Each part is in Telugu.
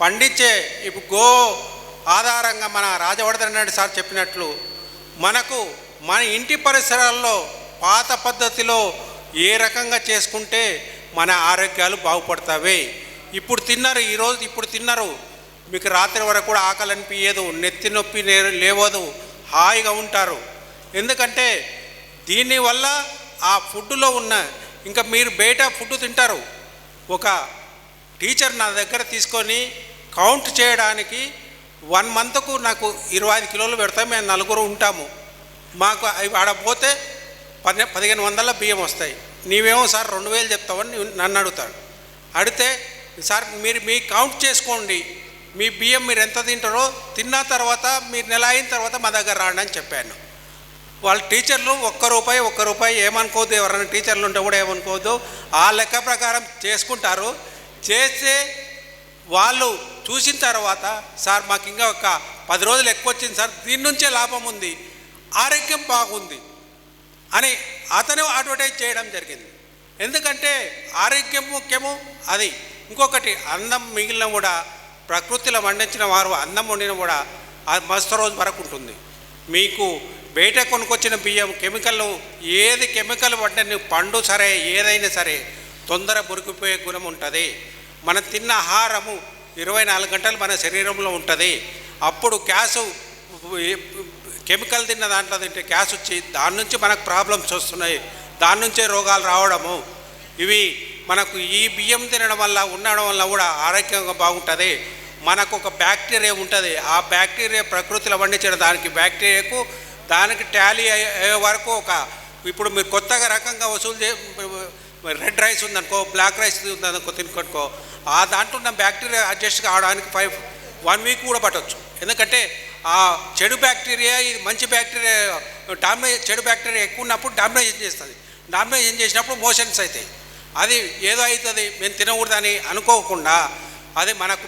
పండించే ఇప్పుడు గో ఆధారంగా మన రాజవర్ధన్ సార్ చెప్పినట్లు మనకు మన ఇంటి పరిసరాల్లో పాత పద్ధతిలో ఏ రకంగా చేసుకుంటే మన ఆరోగ్యాలు బాగుపడతావి? ఇప్పుడు తిన్నారు ఈరోజు ఇప్పుడు తిన్నారు. మీకు రాత్రి వరకు కూడా ఆకలి అనిపించదు నెత్తి నొప్పి లేవదు హాయిగా ఉంటారు. ఎందుకంటే దీనివల్ల ఆ ఫుడ్లో ఉన్న ఇంకా మీరు బయట ఫుడ్ తింటారు. ఒక టీచర్ నా దగ్గర తీసుకొని కౌంట్ చేయడానికి వన్ మంత్కు నాకు ఇరవై ఐదు కిలోలు పెడతాం మేము నలుగురు ఉంటాము. మాకు అవి ఆడపోతే పది పదిహేను వందల బియ్యం వస్తాయి. నీవేమో సార్ రెండు వేలు చెప్తావని నన్ను అడుగుతాడు. అడిగితే సార్ మీరు మీ కౌంట్ చేసుకోండి. మీ బియ్యం మీరు ఎంత తింటారో తిన్న తర్వాత మీరు నెల అయిన తర్వాత మా దగ్గర రాండి అని చెప్పాను. వాళ్ళ టీచర్లు ఒక్క రూపాయి ఒక్క రూపాయి ఏమనుకోవద్దు. ఎవరైనా టీచర్లు ఉంటే కూడా ఏమనుకోవద్దు. ఆ లెక్క ప్రకారం చేసుకుంటారు. చేస్తే వాళ్ళు చూసిన తర్వాత సార్ మాకు ఇంకా ఒక పది రోజులు ఎక్కువ వచ్చింది సార్ దీని నుంచే లాభం ఉంది ఆరోగ్యం బాగుంది అని అతను అడ్వర్టైజ్ చేయడం జరిగింది. ఎందుకంటే ఆరోగ్యం ముఖ్యము అది. ఇంకొకటి అన్నం మిగిలిన కూడా ప్రకృతిలో వండించిన వారు అన్నం వండిన కూడా అది మస్తు రోజు వరకు ఉంటుంది. మీకు బయట కొనుక్కొచ్చిన బియ్యం కెమికల్ ఏది కెమికల్ పడ్డని పండు సరే ఏదైనా సరే తొందర బురికిపోయే గుణం ఉంటుంది. మనం తిన్న ఆహారము ఇరవై నాలుగు గంటలు మన శరీరంలో ఉంటుంది. అప్పుడు గ్యాస్ కెమికల్ తిన్న దాంట్లో తింటే గ్యాస్ వచ్చి దాని నుంచి మనకు ప్రాబ్లమ్స్ వస్తున్నాయి. దాని నుంచే రోగాలు రావడము. ఇవి మనకు ఈ బియ్యం తినడం వల్ల ఉండడం వల్ల కూడా ఆరోగ్యంగా బాగుంటుంది. మనకు ఒక బ్యాక్టీరియా ఉంటుంది. ఆ బ్యాక్టీరియా ప్రకృతిలో పండించిన దానికి బ్యాక్టీరియాకు దానికి టాలీ అయ్యే అయ్యే వరకు ఒక ఇప్పుడు మీరు కొత్తగా రకంగా వసూలు చే రెడ్ రైస్ ఉందనుకో బ్లాక్ రైస్ ఉందనుకో తినుకో ఆ దాంట్లో ఉన్న బ్యాక్టీరియా అడ్జస్ట్ కావడానికి ఫైవ్ వన్ వీక్ కూడా పట్టవచ్చు ఎందుకంటే ఆ చెడు బ్యాక్టీరియా ఇది మంచి బ్యాక్టీరియా డామినేజ్ చెడు బ్యాక్టీరియా ఎక్కువ ఉన్నప్పుడు డామినేషన్ చేస్తుంది. డామినేషన్ చేసినప్పుడు మోషన్స్ అవుతాయి. అది ఏదో అవుతుంది మేము తినకూడదని అనుకోకుండా అది మనకు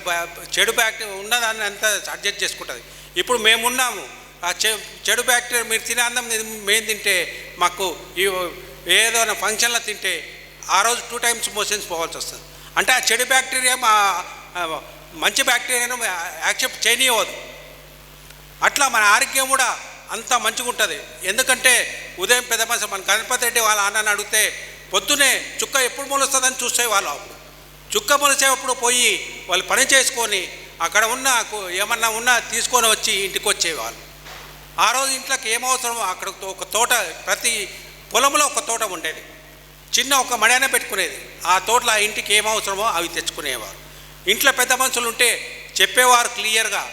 చెడు బ్యాక్టీరియా ఉన్నదాన్ని అంతా అడ్జస్ట్ చేసుకుంటుంది. ఇప్పుడు మేమున్నాము ఆ చెడు బ్యాక్టీరియా మీరు తినే అన్నం మేము తింటే మాకు ఈ ఏదైనా ఫంక్షన్లో తింటే ఆ రోజు టూ టైమ్స్ మోషన్స్ పోవాల్సి వస్తుంది. అంటే ఆ చెడు బ్యాక్టీరియా మా మంచి బ్యాక్టీరియాను యాక్సెప్ట్ చేయనివ్వదు అట్లా మన ఆరోగ్యం కూడా అంత మంచిగా ఉంటుంది. ఎందుకంటే ఉదయం పెద్ద మనిషి మన గణపతి రెడ్డి వాళ్ళ అన్నని అడిగితే పొద్దునే చుక్క ఎప్పుడు మొలుస్తుందని చూసే వాళ్ళు అప్పుడు చుక్క మొలిచేటప్పుడు పోయి వాళ్ళు పని చేసుకొని అక్కడ ఉన్న ఏమన్నా ఉన్నా తీసుకొని వచ్చి ఇంటికి వచ్చేవాళ్ళు. ఆ రోజు ఇంట్లోకి ఏమవసరమో అక్కడ ఒక తోట ప్రతి పొలంలో ఒక తోట ఉండేది. చిన్న ఒక మడైనా పెట్టుకునేది. ఆ తోటలో ఆ ఇంటికి ఏం అవసరమో అవి తెచ్చుకునేవారు. ఇంట్లో పెద్ద మనుషులు ఉంటే చెప్పేవారు క్లియర్గా.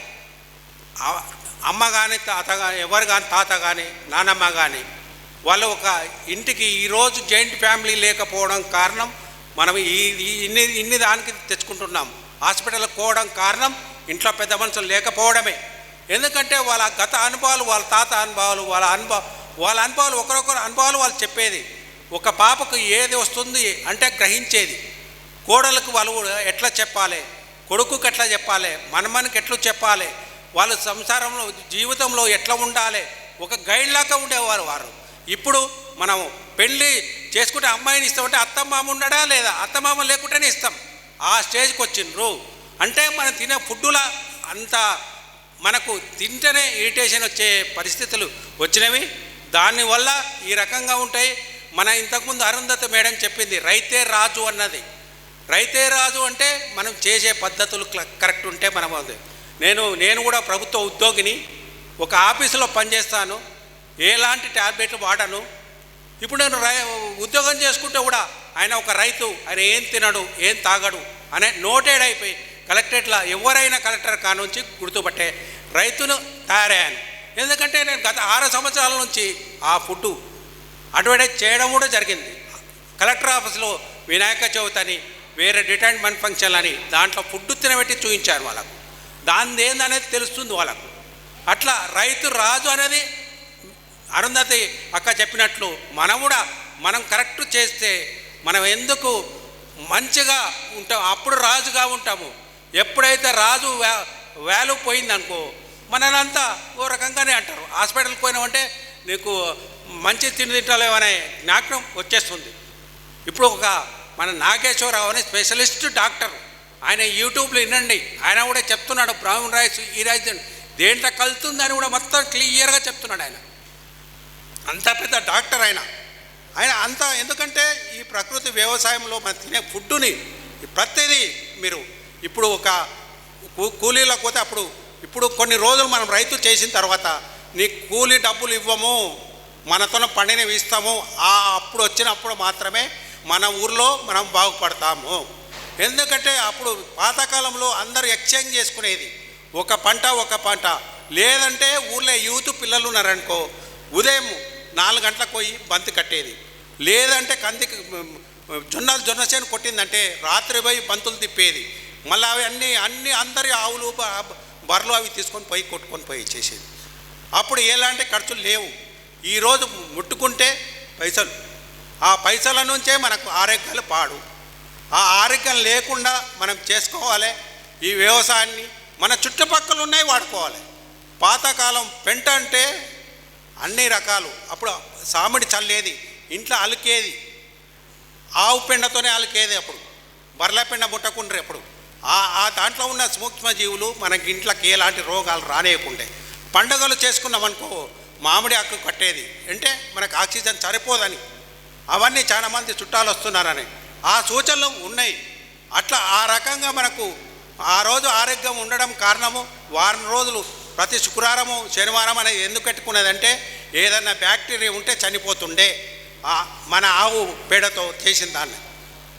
అమ్మ కానీ తాత కానీ ఎవరు కానీ తాత కానీ నానమ్మ కానీ వాళ్ళు ఒక ఇంటికి ఈరోజు జాయింట్ ఫ్యామిలీ లేకపోవడం కారణం మనం ఈ ఈ ఇన్ని ఇన్ని దానికి తెచ్చుకుంటున్నాం. హాస్పిటల్కి పోవడం కారణం ఇంట్లో పెద్ద మనుషులు లేకపోవడమే. ఎందుకంటే వాళ్ళ గత అనుభవాలు వాళ్ళ తాత అనుభవాలు వాళ్ళ అనుభవ వాళ్ళ అనుభవాలు ఒకరొకరు అనుభవాలు వాళ్ళు చెప్పేది. ఒక పాపకు ఏది వస్తుంది అంటే గ్రహించేది. కోడలకు వాళ్ళు కూడా ఎట్లా చెప్పాలి? కొడుకుకి ఎట్లా చెప్పాలి? మనమనికి ఎట్లా చెప్పాలి? వాళ్ళ సంసారంలో జీవితంలో ఎట్లా ఉండాలి? ఒక గైడ్లాగా ఉండేవారు వారు. ఇప్పుడు మనం పెళ్ళి చేసుకుంటే అమ్మాయిని ఇస్తామంటే అత్తమామ ఉండడా లేదా? అత్తమామ లేకుంటేనే ఇస్తాం. ఆ స్టేజ్కి వచ్చిండ్రు. అంటే మనం తినే ఫుడ్డులా అంత మనకు తింటేనే ఇరిటేషన్ వచ్చే పరిస్థితులు వచ్చినవి. దానివల్ల ఈ రకంగా ఉంటాయి. మన ఇంతకుముందు అరుంధతి మేడం చెప్పింది రైతే రాజు అన్నది. రైతే రాజు అంటే మనం చేసే పద్ధతులు క్ల- కరెక్ట్ ఉంటే మనం అది. నేను నేను కూడా ప్రభుత్వ ఉద్యోగిని ఒక ఆఫీసులో పనిచేస్తాను ఎలాంటి ట్యాబ్లెట్లు వాడను. ఇప్పుడు నేను రై ఉద్యోగం చేసుకుంటే కూడా ఆయన ఒక రైతు ఆయన ఏం తినడు ఏం తాగడు అనే నోటెడ్ అయిపోయి కలెక్టరేట్లో ఎవరైనా కలెక్టర్ కానుంచి గుర్తుపట్టే రైతును తయారయ్యాను. ఎందుకంటే నేను గత ఆరు సంవత్సరాల నుంచి ఆ ఫుడ్ అటువంటి చేయడం కూడా జరిగింది. కలెక్టర్ ఆఫీస్లో వినాయక చవితి అని వేరే రిటైర్మెంట్ ఫంక్షన్లు అని దాంట్లో ఫుడ్ తినబెట్టి చూపించారు వాళ్ళకు. దాని ఏందనేది తెలుస్తుంది వాళ్ళకు. అట్లా రైతు రాజు అనేది అరుంధతి అక్క చెప్పినట్లు మనం కూడా మనం కరెక్ట్ చేస్తే మనం ఎందుకు మంచిగా ఉంటాం అప్పుడు రాజుగా ఉంటాము. ఎప్పుడైతే రాజు వ్యా వాల్యూ పోయిందనుకో మననంతా ఓ రకంగానే అంటారు. హాస్పిటల్కి పోయినామంటే నీకు మంచి తిండి తింటలేవనే జ్ఞాపకం వచ్చేస్తుంది. ఇప్పుడు ఒక మన నాగేశ్వరరావు అనే స్పెషలిస్ట్ డాక్టర్. ఆయన యూట్యూబ్లో వినండి ఆయన కూడా చెప్తున్నాడు బ్రౌన్ రైస్ ఈ రైస్ దేంట్లో కలుతుందని కూడా మొత్తం క్లియర్గా చెప్తున్నాడు ఆయన. అంత పెద్ద డాక్టర్ ఆయన. ఆయన అంత ఎందుకంటే ఈ ప్రకృతి వ్యవసాయంలో మనం తినే ఫుడ్డుని ప్రతిదీ మీరు ఇప్పుడు ఒక కూ- కూలీలకు పోతే అప్పుడు ఇప్పుడు కొన్ని రోజులు మనం రైతు చేసిన తర్వాత నీ కూలీ డబ్బులు ఇవ్వము. మనతో పండినవి ఇస్తాము ఆ అప్పుడు వచ్చినప్పుడు మాత్రమే మన ఊర్లో మనం బాగుపడతాము. ఎందుకంటే అప్పుడు పాతకాలంలో అందరూ ఎక్స్చేంజ్ చేసుకునేది. ఒక పంట ఒక పంట. లేదంటే ఊర్లో యూత్ పిల్లలు ఉన్నారనుకో ఉదయం నాలుగు గంటలకు పోయి బంతి కట్టేది. లేదంటే కందికి జొన్న జొన్న చేను కొట్టిందంటే రాత్రి పోయి బంతులు తిప్పేది. మళ్ళీ అవి అన్నీ అన్ని అందరి ఆవులు బర్రెలు అవి తీసుకొని పోయి కొట్టుకొని పోయి చేసేది. అప్పుడు ఎలాంటి ఖర్చులు లేవు. ఈరోజు ముట్టుకుంటే పైసలు. ఆ పైసల నుంచే మనకు ఆరోగ్యాలు పాడు. ఆ ఆరోగ్యం లేకుండా మనం చేసుకోవాలి. ఈ వ్యవసాయాన్ని మన చుట్టుపక్కల ఉన్నాయి వాడుకోవాలి. పాతకాలం పెంట అంటే అన్ని రకాలు. అప్పుడు సామిడి చల్లేది ఇంట్లో అలికేది. ఆవు పెండతోనే అలికేది అప్పుడు. బర్రెల పెండ ముట్టకుండ్రి అప్పుడు. ఆ ఆ దాంట్లో ఉన్న సూక్ష్మజీవులు మనకి ఇంట్లోకి ఎలాంటి రోగాలు రానేయకుండే. పండుగలు చేసుకున్నామనుకో మామిడి ఆకు కట్టేది. అంటే మనకు ఆక్సిజన్ సరిపోదని. అవన్నీ చాలామంది చుట్టాలు వస్తున్నారని. ఆ సూచనలు ఉన్నాయి. అట్లా ఆ రకంగా మనకు ఆ రోజు ఆరోగ్యం ఉండడం కారణము వారం రోజులు ప్రతి శుక్రవారము శనివారం అనేది ఎందుకు పెట్టుకునేదంటే ఏదన్నా బ్యాక్టీరియా ఉంటే చనిపోతుండే. మన ఆవు పేడతో చేసిన దాన్ని.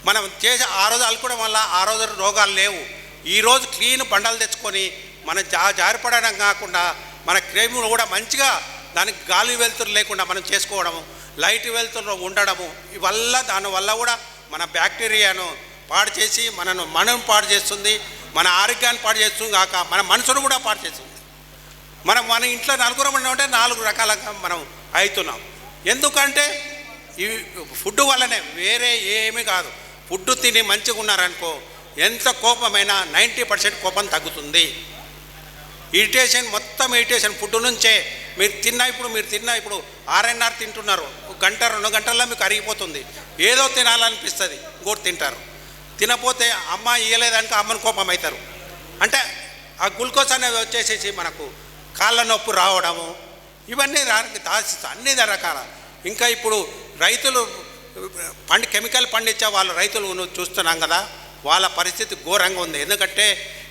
మనం చేసి ఆ రోజు అల్లుకోవడం వల్ల ఆ రోజు రోగాలు లేవు. ఈరోజు క్లీన్ బండలు తెచ్చుకొని మన జా జారిపడడం కాకుండా మన క్రీములు కూడా మంచిగా దానికి గాలి వెలుతురు లేకుండా మనం చేసుకోవడము లైట్ వెలుతురులో ఉండడము ఇవల్ల దానివల్ల కూడా మన బ్యాక్టీరియాను పాడు చేసి మనను మనం పాడు చేస్తుంది మన ఆరోగ్యాన్ని పాడు చేస్తుంది కాక మన మనసును కూడా పాడు చేస్తుంది. మనం మన ఇంట్లో నలుగురం ఉంటే నాలుగు రకాలుగా మనం అవుతున్నాం ఎందుకంటే ఈ ఫుడ్ వల్లనే వేరే ఏమీ కాదు. ఫుడ్ తిని మంచిగా ఉన్నారనుకో ఎంత కోపమైనా నైంటీ పర్సెంట్ కోపం తగ్గుతుంది. ఇరిటేషన్ మొత్తం ఇరిటేషన్ ఫుడ్ నుంచే మీరు తిన్న ఇప్పుడు మీరు తిన్న ఇప్పుడు ఆర్ఎన్ఆర్ తింటున్నారు. ఒక గంట రెండు గంటల్లో మీకు అరిగిపోతుంది. ఏదో తినాలనిపిస్తుంది ఇంకోటి తింటారు. తినపోతే అమ్మ ఇయ్యలేదనుక అమ్మని కోపం అవుతారు అంటే ఆ గ్లూకోజ్ అనేవి వచ్చేసేసి మనకు కాళ్ళ నొప్పి రావడము ఇవన్నీ దానికి దాచి అన్ని రకాల. ఇంకా ఇప్పుడు రైతులు పండి కెమికల్ పండించే వాళ్ళ రైతులు చూస్తున్నాం కదా వాళ్ళ పరిస్థితి ఘోరంగా ఉంది. ఎందుకంటే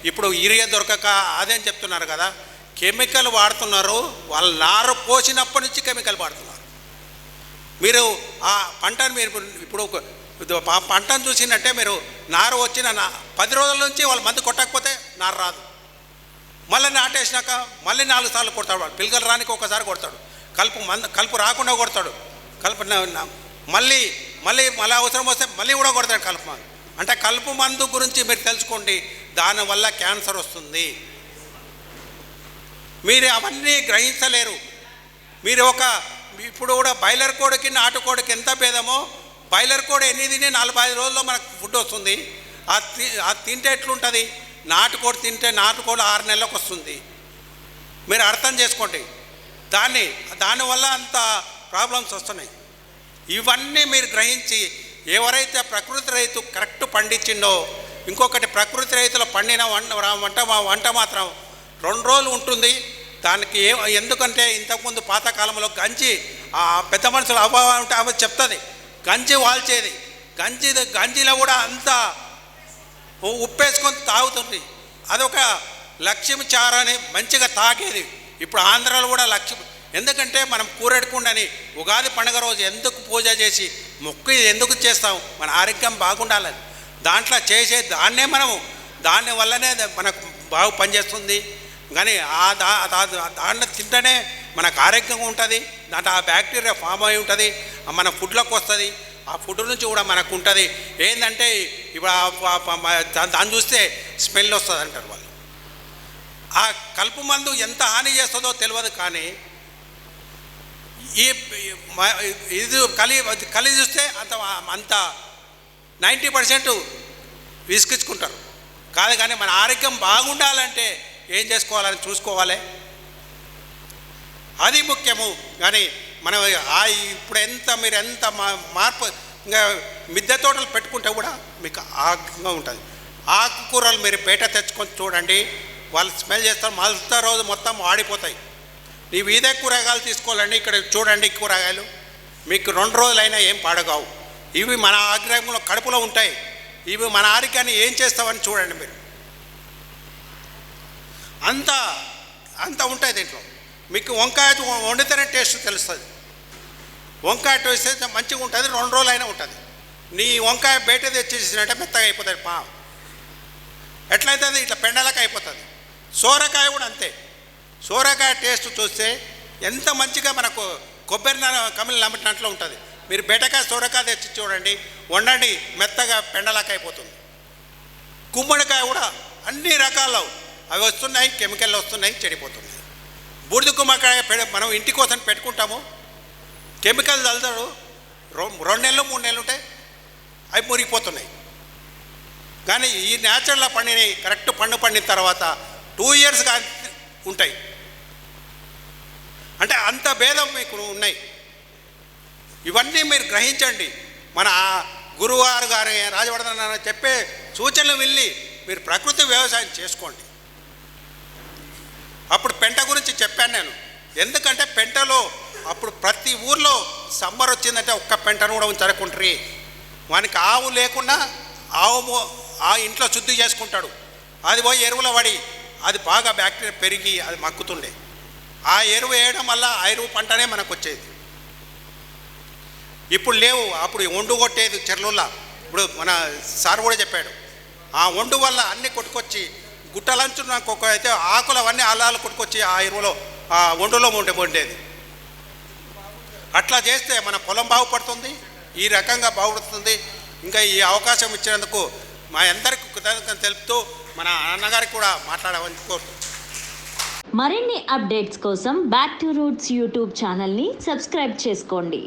ఇప్పుడు యూరియా దొరకక అదేం చెప్తున్నారు కదా కెమికల్ వాడుతున్నారు వాళ్ళ నారు పోసినప్పటి నుంచి కెమికల్ వాడుతున్నారు. మీరు ఆ పంటను మీరు ఇప్పుడు పంటను చూసినట్టే మీరు నారు వచ్చిన పది రోజుల నుంచి వాళ్ళు మందు కొట్టకపోతే నారు రాదు. మళ్ళీ నాటేసినాక మళ్ళీ నాలుగు సార్లు కొడతాడు వాడు. పిల్లలు రానికి ఒకసారి కొడతాడు. కలుపు మంద కలుపు రాకుండా కొడతాడు. కలుపు మళ్ళీ మళ్ళీ మళ్ళీ అవసరం వస్తే మళ్ళీ కూడా కొడతాడు కలుపు మందు. అంటే కలుపు మందు గురించి మీరు తెలుసుకోండి. దానివల్ల క్యాన్సర్ వస్తుంది. మీరు అవన్నీ గ్రహించలేరు. మీరు ఒక ఇప్పుడు కూడా బాయిలర్ కోడికి నాటుకోడికి ఎంత భేదమో బాయిలర్ కోడి ఎన్ని తిని నలభై ఐదు రోజుల్లో మనకు ఫుడ్ వస్తుంది. అది తి- అది తింటే ఎట్లుంటుంది? నాటుకోడి తింటే నాటుకోడి ఆరు నెలలకు వస్తుంది. మీరు అర్థం చేసుకోండి. దాన్ని దానివల్ల అంత ప్రాబ్లమ్స్ వస్తున్నాయి. ఇవన్నీ మీరు గ్రహించి ఎవరైతే ప్రకృతి రైతు కరెక్ట్ పండించిండో ఇంకొకటి ప్రకృతి రైతులు పండిన వంట వంట వంట మాత్రం రెండు రోజులు ఉంటుంది. దానికి ఏ ఎందుకంటే ఇంతకుముందు పాతకాలంలో గంజి ఆ పెద్ద మనుషులు అభావం ఉంటే ఆమె చెప్తుంది. గంజి వాల్చేది. గంజి గంజిలో కూడా అంత ఉప్పేసుకొని తాగుతుంది. అదొక లక్ష్యం చారని మంచిగా తాగేది. ఇప్పుడు ఆంధ్రాలో కూడా లక్ష్యం ఎందుకంటే మనం కూరెడుకుండని ఉగాది పండుగ రోజు ఎందుకు పూజ చేసి మొక్కు ఎందుకు చేస్తాం? మన ఆరోగ్యం బాగుండాలని దాంట్లో చేసే దాన్నే మనము దాని వల్లనే మనకు బాగా పనిచేస్తుంది. కానీ ఆ దా దా- దాన్ని తింటేనే మనకు ఆరోగ్యంగా ఉంటుంది దాంట్లో ఆ బ్యాక్టీరియా ఫామ్ అయి ఉంటుంది మన ఫుడ్లోకి వస్తుంది ఆ ఫుడ్ నుంచి కూడా మనకు ఉంటుంది. ఏంటంటే ఇప్పుడు దాన్ని చూస్తే స్మెల్ వస్తుంది అంటారు వాళ్ళు. ఆ కలుపు మందు ఎంత హాని చేస్తుందో తెలియదు కానీ ఈ ఇది కలి కలి చూస్తే అంత అంత నైంటీ పర్సెంట్ విసుకించుకుంటారు కాదు కానీ మన ఆరోగ్యం బాగుండాలంటే ఏం చేసుకోవాలని చూసుకోవాలి? అది ముఖ్యము. కానీ మనం ఆ ఇప్పుడు ఎంత మీరు ఎంత మార్పు ఇంకా మిద్దె తోటలు పెట్టుకుంటే కూడా మీకు ఆగ్రహంగా ఉంటుంది. ఆకుకూరలు మీరు బయట తెచ్చుకొని చూడండి వాళ్ళు స్మెల్ చేస్తారు మళ్ళీ రోజు మొత్తం ఆడిపోతాయి. నీవు ఇదే కూరగాయలు తీసుకోవాలండి ఇక్కడ చూడండి కూరగాయలు. మీకు రెండు రోజులైనా ఏం పాడగావు. ఇవి మన ఆగ్రహంలో కడుపులో ఉంటాయి. ఇవి మన ఆరోగ్యాన్ని ఏం చేస్తామని చూడండి మీరు. అంత అంత ఉంటాయి దీంట్లో. మీకు వంకాయ వండితేనే టేస్ట్ తెలుస్తుంది. వంకాయ వేస్తే మంచిగా ఉంటుంది రెండు రోజులు అయినా ఉంటుంది. నీ వంకాయ బయట తెచ్చేసినట్టే మెత్తగా అయిపోతుంది పా ఎట్లయితుంది? ఇట్లా పెండలకి అయిపోతుంది. సోరకాయ కూడా అంతే. సోరకాయ టేస్ట్ చూస్తే ఎంత మంచిగా మనకు కొబ్బరి కమిలి నమ్మటినట్లు ఉంటుంది. మీరు బెటకాయ సోరకాయ తెచ్చి చూడండి వండండి మెత్తగా పెండలాక అయిపోతుంది. గుమ్మడికాయ కూడా అన్ని రకాలు అవి వస్తున్నాయి కెమికల్ వస్తున్నాయి చెడిపోతున్నాయి. బూడిద గుమ్మడికాయ మనం ఇంటి కోసం పెట్టుకుంటాము. కెమికల్ చల్లుతాడు రెండు నెలలు మూడు నెలలు ఉంటాయి అవి మురిగిపోతున్నాయి. కానీ ఈ న్యాచురల్గా పండినవి కరెక్ట్ పండు పండిన తర్వాత టూ ఇయర్స్ కానీ ఉంటాయి. అంటే అంత భేదం మీకు ఉన్నాయి. ఇవన్నీ మీరు గ్రహించండి. మన గురువారు గారు రాజవర్ధన్ చెప్పే సూచనలు వెళ్ళి మీరు ప్రకృతి వ్యవసాయం చేసుకోండి. అప్పుడు పెంట గురించి చెప్పాను నేను. ఎందుకంటే పెంటలో అప్పుడు ప్రతి ఊర్లో సమ్మర్ వచ్చిందంటే ఒక్క పెంటను కూడా ఉంచరకుంటారు వానికి ఆవు లేకుండా ఆవు ఆ ఇంట్లో శుద్ధి చేసుకుంటాడు. అది పోయి ఎరువుల పడి అది బాగా బ్యాక్టీరియా పెరిగి అది మక్కుతుండే. ఆ ఎరువు వేయడం వల్ల ఆ ఎరువు పంటనే మనకు వచ్చేది ఇప్పుడు లేవు అప్పుడు ఒండు కొట్టేది చెర్లుల్లా ఇప్పుడు మన సార్ కూడా చెప్పాడు. ఆ ఒండు వల్ల అన్ని కొట్టుకొచ్చి గుట్టలంచున్న కుక్క అయితే ఆకులు అవన్నీ అల్లాలు కొట్టుకొచ్చి ఆ ఎరువులో ఆ ఒండులో ఉండే ఉండేది అట్లా చేస్తే మన పొలం బాగుపడుతుంది ఈ రకంగా బాగుపడుతుంది. ఇంకా ఈ అవకాశం ఇచ్చినందుకు మా అందరికి కృతజ్ఞతలు తెలుపుతూ మన అన్నగారికి కూడా మాట్లాడమని కోరుతున్నాను మరిన్ని అప్డేట్స్ కోసం బ్యాక్ టు రూట్స్ యూట్యూబ్ ఛానల్ని సబ్స్క్రైబ్ చేసుకోండి.